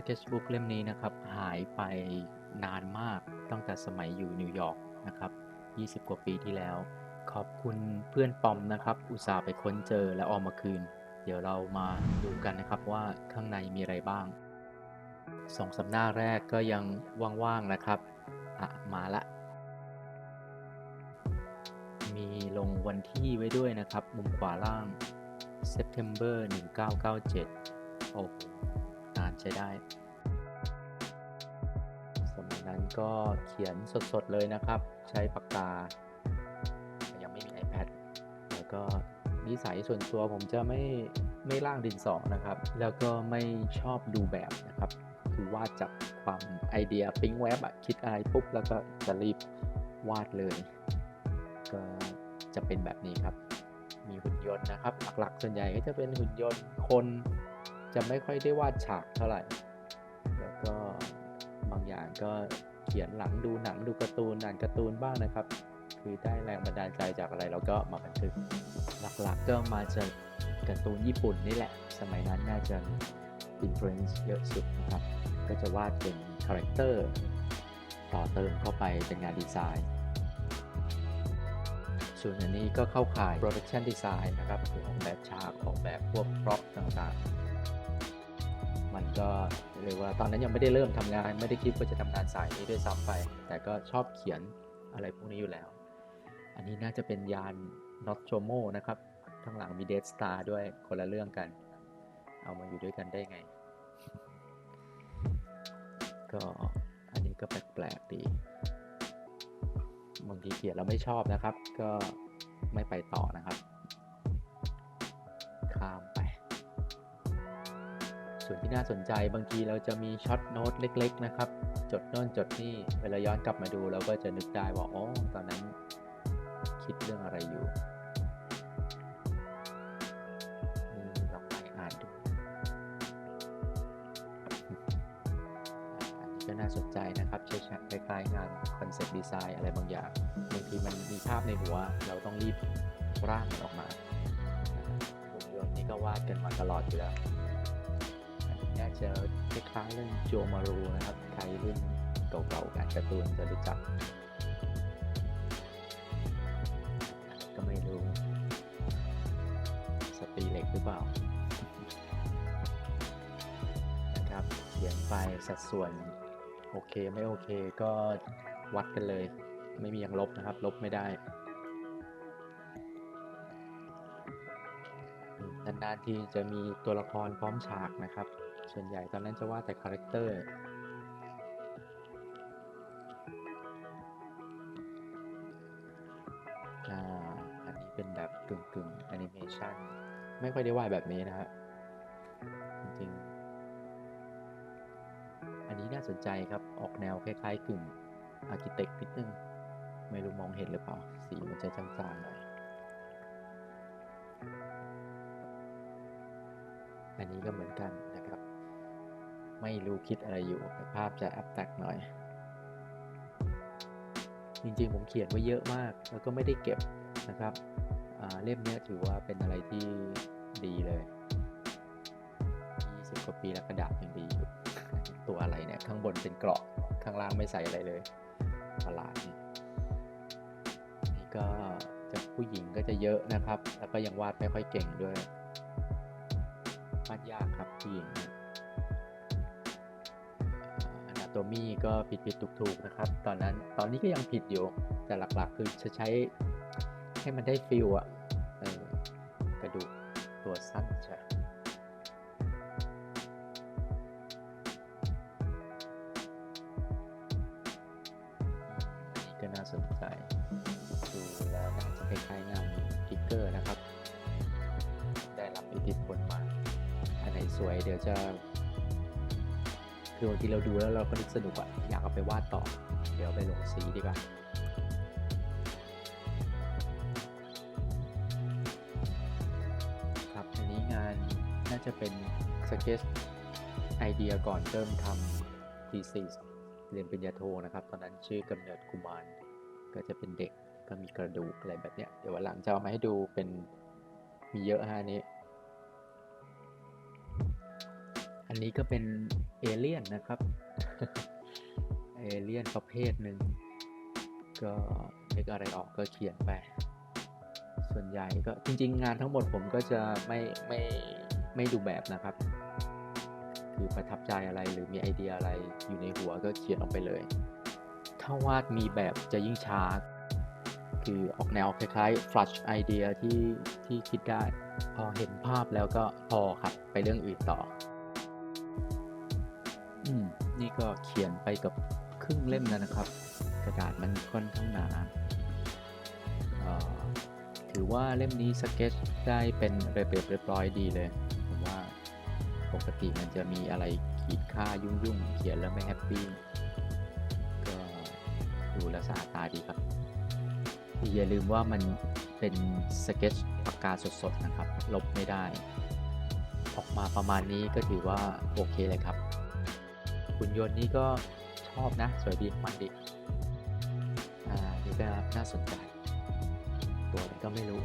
sketchbook เล่มนี้นะครับหายไปนานมากตั้งแต่สมัยอยู่นิวยอร์กนะครับ 20 กว่าปีที่แล้ว ขอบคุณเพื่อนปอมนะครับ อุตส่าห์ไปค้นเจอและเออกมาคืน เดี๋ยวเรามาดูกันนะครับว่าข้างในมีอะไรบ้างสองสำหน้าแรกก็ยังว่างๆนะครับอะมาละ มีลงวันที่ไว้ด้วยนะครับ มุมขวาล่าง September 1997 โอ้โห ใช้ได้ สมัยนั้นก็เขียนสดๆเลยนะครับ ใช้ปากกา ยังไม่มี iPad แล้วก็นิสัยส่วนตัวผมจะไม่ไม่ล่างดินสอนะครับ แล้วก็ไม่ชอบดูแบบนะครับ คือวาดจากความไอเดียปิ๊งแวบอะคิดอะไรปุ๊บ แล้วก็จะรีบวาดเลย ก็จะเป็นแบบนี้ครับ มีหุ่นยนต์นะครับ หลักๆ ส่วนใหญ่ก็จะเป็นหุ่นยนต์คน จะไม่ค่อยได้วาดฉากเท่าไหร่ แล้วก็บางอย่างก็เขียนหลังดูหนังดูการ์ตูนอ่านการ์ตูนบ้างนะครับ คือได้แรงบันดาลใจจากอะไรเราก็มาบันทึกหลักๆก็มาจากการ์ตูนญี่ปุ่นนี่แหละ สมัยนั้นน่าจะอินฟลูเอนซ์เยอะสุดนะครับ ก็จะวาดเป็นคาแรคเตอร์ต่อเติมเข้าไปเป็นงานดีไซน์ ส่วนอันนี้ก็เข้าข่าย production design นะครับคือออกแบบฉากออกแบบพวก prop ต่างๆ มันก็เรียกว่าตอนนั้นยังไม่ได้เริ่มทำงาน ไม่ได้คิดว่าจะทำงานสายนี้ด้วยซ้ำไป แต่ก็ชอบเขียนอะไรพวกนี้อยู่แล้ว อันนี้น่าจะเป็นยาน not c h o m o นะครับข้างหลังมี Death Star ด้วยคนละเรื่องกัน เอามาอยู่ด้วยกันได้ไง ก็อันนี้ก็แปลกๆดีบางทีเขียนเราไม่ชอบนะครับ ก็ไม่ไปต่อนะครับ ข้ามไป ส่วนที่น่าสนใจบางทีเราจะมีช็อตโน้ตเล็ก ๆ นะครับ จดโน่นจดนี่เวลาย้อนกลับมาดู เราก็จะนึกได้ว่าอ๋อตอนนั้นคิดเรื่องอะไรอยู่นี่ลองไปอ่านดูก็น่าสนใจนะครับใช้คล้ายๆงานคอนเซ็ปต์ดีไซน์อะไรบางอย่างบางทีมันมีภาพในหัว เราต้องรีบร่างมันออกมาหุ่นยนต์นี่ก็วาดกันมาตลอดอยู่แล้ว นนี้น่าจะคล้ายๆเรื่องโจมารูนะครับ ใครรุ่นเก่าๆการการ์ตูนจะรู้จัก ก็ไม่รู้ สตรีเหล็กหรือเปล่า นะครับเขียนไปสัดส่วน โอเคไม่โอเคก็วัดกันเลย ไม่มีอย่างลบนะครับ ลบไม่ได้นานๆทีจะมีตัวละครพร้อมฉากนะครับ ส่วนใหญ่ตอนนั้นจะวาดแต่คาแรคเตอร์อ่าอันนี้เป็นแบบกึ่งกึ่งแอนิเมชันไม่ค่อยได้วาดแบบนี้นะฮะจริงๆ อันนี้น่าสนใจครับออกแนวคล้ายๆ กึ่งอาร์กิเต็กนิดนึง ไม่รู้มองเห็นหรือเปล่า สีมันจะจางๆหน่อยอันนี้ก็เหมือนกันนะครับ ไม่รู้คิดอะไรอยู่แต่ภาพจะแอบแตกหน่อย จริงๆผมเขียนไว้เยอะมาก แล้วก็ไม่ได้เก็บนะครับเล่มนี้ถือว่าเป็นอะไรที่ดีเลย20กว่าปีแล้วกระดาษยังดีอยู่ตัวอะไรเนี่ยข้างบนเป็นเกราะข้างล่างไม่ใส่อะไรเลยประหลาดนี่นี่ก็จะผู้หญิงก็จะเยอะนะครับ แล้วก็ยังวาดไม่ค่อยเก่งด้วยวาดยากครับผู้หญิง โตมี่ก็ผิดผิดถูกถูกๆนะครับ ตอนนั้นตอนนี้ก็ยังผิดอยู่ แต่หลักๆ คือจะใช้ให้มันได้ฟิลอะกระดูกตัวสั้นใช่ก็น่าสนใจดูแล้วน่าจะคล้ายๆงานพิกเกอร์นะครับ ได้รับอิทธิพลมา อันไหนสวยเดี๋ยวจะ คือบางทีเราดูแล้วเราก็นึกสนุกอะอยากเอาไปวาดต่อ เดี๋ยวไปลงสีดีกว่าครับอันนี้งานน่าจะเป็นสเก็ตไอเดียก่อนเริ่มทำ thesis เรียนปริญญาโทนะครับ ตอนนั้นชื่อกำเนิดกุมารก็จะเป็นเด็กก็มีกระดูกอะไรแบบเนี้ยเดี๋ยววันหลังจะเอามาให้ดูเป็นมีเยอะฮะอัน อันนี้ก็เป็นเอเลี่ยนนะครับ เอเลี่ยนประเภทหนึ่ง ก็นึกอะไรออกก็เขียนไป ส่วนใหญ่ก็จริง ๆ งานทั้งหมดผมก็จะไม่ไม่ไม่ดูแบบนะครับ คือประทับใจอะไรหรือมีไอเดียอะไรอยู่ในหัวก็เขียนออกไปเลย ถ้าวาดมีแบบจะยิ่งช้า คือออกแนวคล้ายๆ flash ไอเดียที่ที่คิดได้ พอเห็นภาพแล้วก็พอครับไปเรื่องอื่นต่อ อืม นี่ก็เขียนไปกับครึ่งเล่มแล้วนะครับ กระดาษมันค่อนข้างหนาถือว่าเล่มนี้สเก็ตได้เป็นระเบียบเรียบร้อยดีเลย ผมว่าปกติมันจะมีอะไรขีดค่ายุ่งๆ เขียนแล้วไม่แฮปปี้ ก็ดูแลสะอาดตาดีครับ อย่าลืมว่ามันเป็นสเก็ตปากกาสดๆนะครับ ลบไม่ได้ ออกมาประมาณนี้ก็ถือว่าโอเคเลยครับ หุ่นยนต์นี้ก็ชอบนะ สวยดีมันดี อ่า นี่ก็น่าสนใจ ตัวอะไรก็ไม่รู้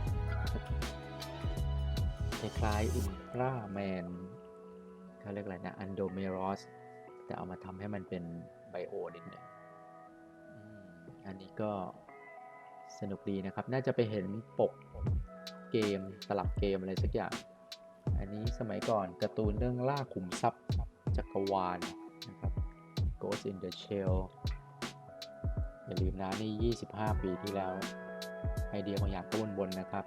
คล้ายๆอุลตร้าแมนเขาเรียกอะไรนะ อันโดเมรอส แต่เอามาทำให้มันเป็นไบโอนิดหนึ่งอันนี้ก็สนุกดีนะครับ น่าจะไปเห็นปกเกมสลับเกมอะไรสักอย่าง อันนี้สมัยก่อนการ์ตูนเรื่องล่าขุมทรัพย์จักรวาล Ghost in the Shell อย่าลืมนะนี่ 25 ปีที่แล้ว ไอเดียบางอย่างก็วนๆนะครับ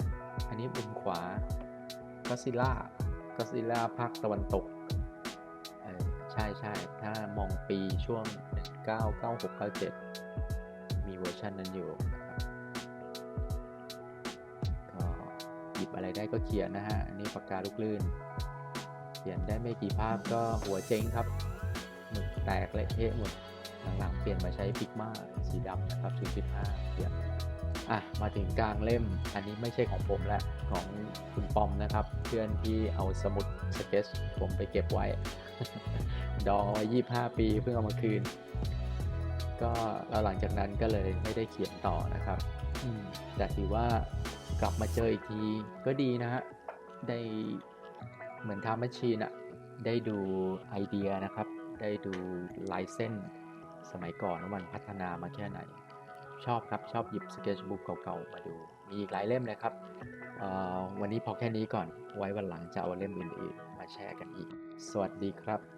อันนี้มุมขวาก็ซิล่าก็ซิล่าภาคตะวันตกใช่ใช่ถ้ามองปีช่วง 1996-97 มีเวอร์ชันนั้นอยู่ก็หยิบอะไรได้ก็เขียนนะฮะ อันนี้ปากกาลูกลื่น เขียนได้ไม่กี่ภาพก็หัวเจ๊งครับ แตกเละเทะหมดหลังๆเปลี่ยนมาใช้พิกมาสีดำนะครับ0.5เขียนอะมาถึงกลางเล่มอันนี้ไม่ใช่ของผมและของคุณปอมนะครับ เพื่อนที่เอาสมุดสเก็ตผมไปเก็บไว้ ดองไว้25ปีเพิ่งเอามาคืน ก็แล้วหลังจากนั้นก็เลยไม่ได้เขียนต่อนะครับแต่ถือว่ากลับมาเจออีกทีก็ดีนะฮะได้เหมือนทำแมชชีนอะได้ดูไอเดียนะครับ ได้ดูลายเส้น สมัยก่อนว่ามันพัฒนามาแค่ไหน ชอบครับชอบหยิบสเก็ตบุ๊กเก่าๆมาดู มีอีกหลายเล่มเลยครับ วันนี้พอแค่นี้ก่อน ไว้วันหลังจะเอาเล่มอื่นๆ มาแชร์กันอีก สวัสดีครับ